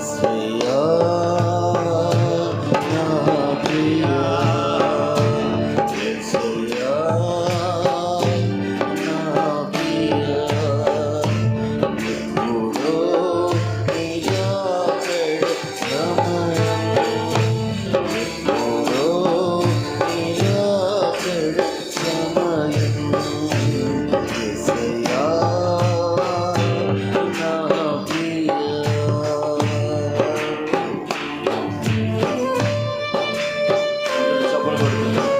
Stay up. Oh. Oh.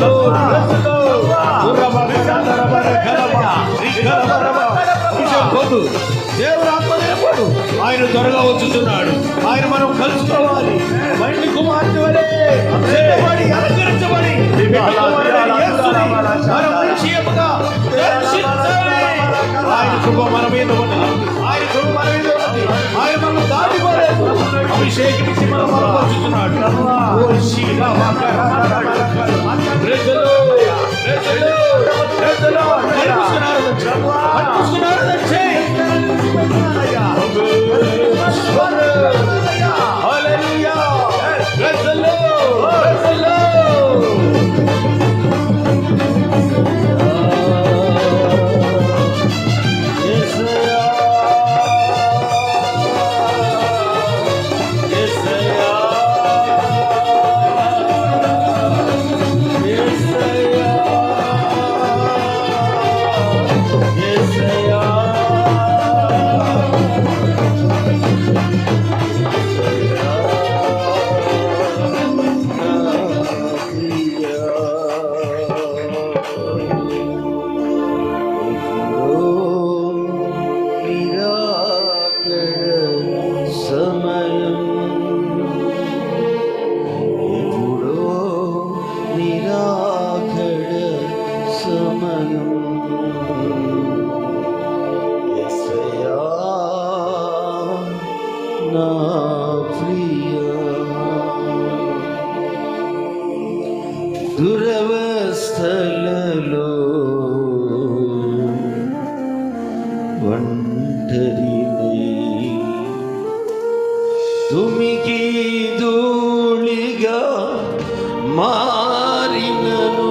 Lord, bless the Lord. త్వరగా వచ్చుతున్నాడు. ఆయన మనం కలుసుకోవాలి. మళ్ళీ కుమార్తె వలె అలంకరించబడి మనం నిశ్చయముగా ఆయన కృప మన మీద ఉన్నది. ఆయన కృప మన మీద ఉన్నది. ఆయన మనం దాటిపోలేదు అభిషేకించి మనం బలపరుచుతున్నాడు. మారినను.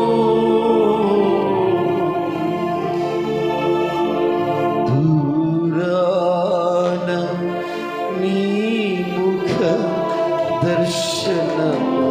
దూరాన నీ ముఖ దర్శనము.